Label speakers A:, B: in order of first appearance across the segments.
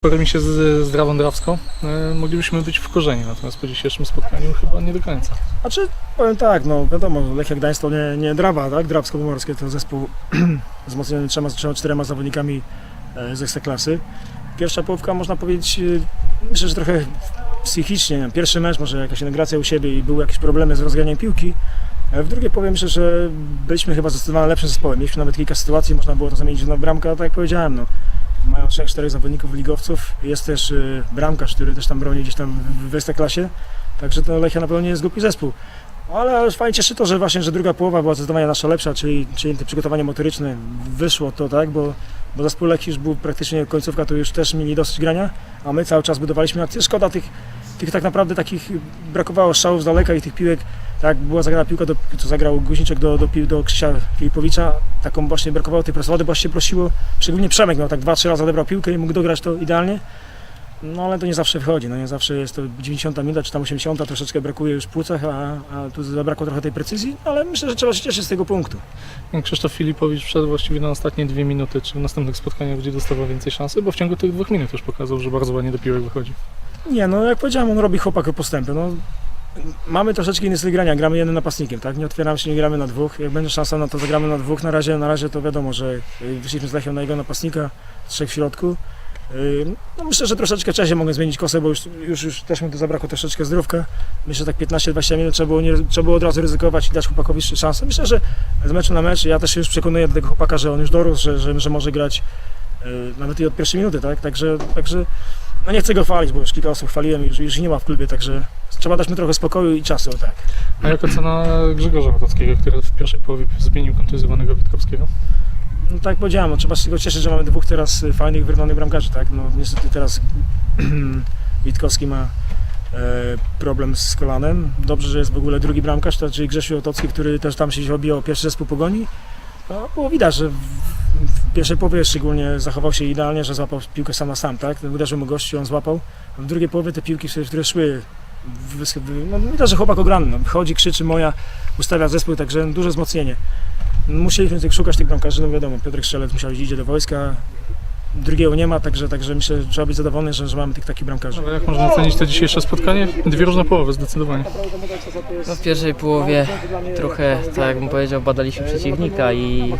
A: Po remisie z Zdrawą Drawską e, moglibyśmy być w korzeni, natomiast po dzisiejszym spotkaniu chyba nie do końca.
B: Znaczy, powiem tak, no wiadomo, Lechia Gdańsk to nie, nie Drawa, tak? Drawsko-Pomorskie to zespół wzmocniony trzema, trzema, czterema zawodnikami e, z Ekstraklasy. Pierwsza połówka, można powiedzieć, e, myślę, że trochę psychicznie, nie pierwszy mecz, może jakaś integracja u siebie i były jakieś problemy z rozgraniem piłki. E, W drugiej powie myślę, że byliśmy chyba zdecydowanie lepszym zespołem. Mieliśmy nawet kilka sytuacji, można było to zamienić na bramkę, tak jak powiedziałem, no, mają trzech, czterech zawodników ligowców. Jest też e, bramkarz, który też tam broni gdzieś tam w- w Ekstraklasie. Także to Lechia na pewno nie jest głupi zespół. Ale fajnie cieszy to, że właśnie, że druga połowa była zdecydowanie nasza lepsza, czyli, czyli to przygotowanie motoryczne wyszło to, tak, bo, bo zespół Lechii już był praktycznie końcówka, to już też mieli dosyć grania, a my cały czas budowaliśmy akcję. Szkoda tych, tych tak naprawdę takich, brakowało strzałów z daleka i tych piłek, tak, była zagrana piłka, do, co zagrał Guźniczek do, do, do Krzysia Filipowicza, taką właśnie brakowało tej presowady, bo się prosiło, szczególnie Przemek miał tak dwa, trzy razy odebrał piłkę i mógł dograć to idealnie. No ale to nie zawsze wychodzi, no nie zawsze jest to 90 minuta czy tam 80, troszeczkę brakuje już w płucach, a, a tu zabrakło trochę tej precyzji, ale myślę, że trzeba się cieszyć z tego punktu.
A: Krzysztof Filipowicz wszedł właściwie na ostatnie dwie minuty, czy w następnych spotkaniach będzie dostawał więcej szansy, bo w ciągu tych dwóch minut już pokazał, że bardzo ładnie do piłek wychodzi.
B: Nie, no jak powiedziałem, on robi chłopak postępy, no mamy troszeczkę inny styl grania, gramy jednym napastnikiem, tak, nie otwieramy się, nie gramy na dwóch, jak będzie szansa, no to zagramy na dwóch, na razie, na razie to wiadomo, że y, wyszliśmy z Lechią na jego napastnika, trzech w środku, Y, No myślę, że troszeczkę wcześniej mogę zmienić kosę, bo już, już, już też mi tu zabrakło troszeczkę zdrówka. Myślę, że tak 15-20 minut trzeba było, nie, trzeba było od razu ryzykować i dać chłopakowi szansę. Myślę, że z meczu na mecz ja też się już przekonuję do tego chłopaka, że on już dorósł, że, że, że może grać y, nawet i od pierwszej minuty, tak? Także, także no nie chcę go chwalić, bo już kilka osób chwaliłem i już, już nie ma w klubie, także trzeba dać mu trochę spokoju i czasu, tak.
A: A jak ocena Grzegorza Rotowskiego, który w pierwszej połowie zmienił kontuzjowanego Witkowskiego?
B: No tak jak powiedziałem, no, trzeba się tego cieszyć, że mamy dwóch teraz fajnych, wyrwanych bramkarzy, tak? No niestety teraz Witkowski ma e, problem z kolanem. Dobrze, że jest w ogóle drugi bramkarz, to, czyli Grzesiu Otocki, który też tam się obijał pierwszy zespół pogoni. No, było widać, że w, pierwszej połowie szczególnie zachował się idealnie, że złapał piłkę sam na sam, tak? Uderzył mu gościu, on złapał. W drugiej połowie te piłki, które- szły, no widać, że chłopak ograny, no, chodzi, krzyczy moja, ustawia zespół, także duże wzmocnienie. Musieliśmy szukać tych bramkarzy, no wiadomo, Piotrek Strzelec musiał iść do wojska, drugiego nie ma, także, także myślę, że trzeba być zadowolony, że, że mamy tych takich bramkarzy.
A: Ale jak można ocenić to dzisiejsze spotkanie? Dwie różne połowy, zdecydowanie.
C: No w pierwszej połowie trochę, tak jakbym powiedział, badaliśmy przeciwnika i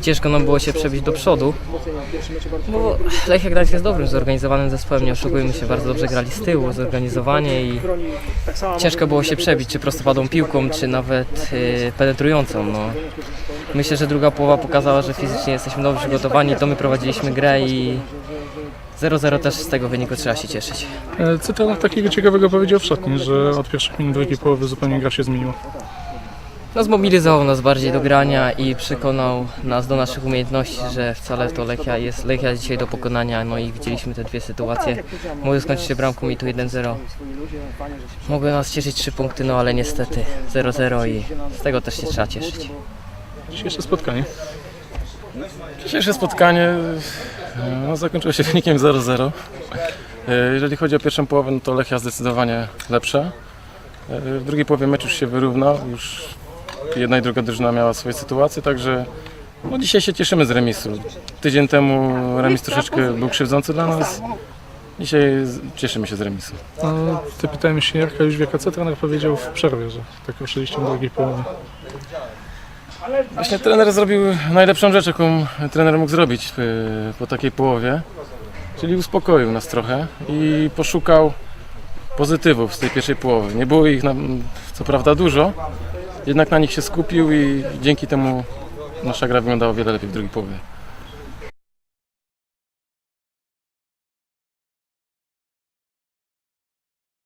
C: ciężko nam było się przebić do przodu. Bo Lechia Gdańsk jest dobrym, zorganizowanym zespołem, nie oszukujmy się, bardzo dobrze grali z tyłu, zorganizowanie i ciężko było się przebić, czy prostopadą piłką, czy nawet y, penetrującą. No. Myślę, że druga połowa pokazała, że fizycznie jesteśmy dobrze przygotowani, to my prowadziliśmy grę i 0-0 też z tego wyniku trzeba się cieszyć.
A: E, Co trener takiego ciekawego powiedział w szatni, że od pierwszych minut drugiej połowy zupełnie gra się zmieniła?
C: No, zmobilizował nas bardziej do grania i przekonał nas do naszych umiejętności, że wcale to Lechia jest Lechia dzisiaj do pokonania. No i widzieliśmy te dwie sytuacje. Mogły skończyć się bramką i tu 1-0. Mogły nas cieszyć trzy punkty, no ale niestety 0-0 i z tego też się trzeba cieszyć.
A: Dzisiejsze spotkanie.
D: Dzisiejsze spotkanie e, no, zakończyło się wynikiem 0-0. E, Jeżeli chodzi o pierwszą połowę, no to Lechia zdecydowanie lepsza. E, W drugiej połowie mecz już się wyrównał, już jedna i druga drużyna miała swoje sytuacje, także no, dzisiaj się cieszymy z remisu. Tydzień temu remis troszeczkę był krzywdzący dla nas. Dzisiaj cieszymy się z remisu.
A: No, ty pytałem się Jarka Jóźwiaka, co trener powiedział w przerwie, że tak ruszyliście w drugiej połowie.
D: Właśnie trener zrobił najlepszą rzecz, jaką trener mógł zrobić y, po takiej połowie, czyli uspokoił nas trochę i poszukał pozytywów z tej pierwszej połowy. Nie było ich nam, co prawda dużo, jednak na nich się skupił i dzięki temu nasza gra wyglądała o wiele lepiej w drugiej połowie.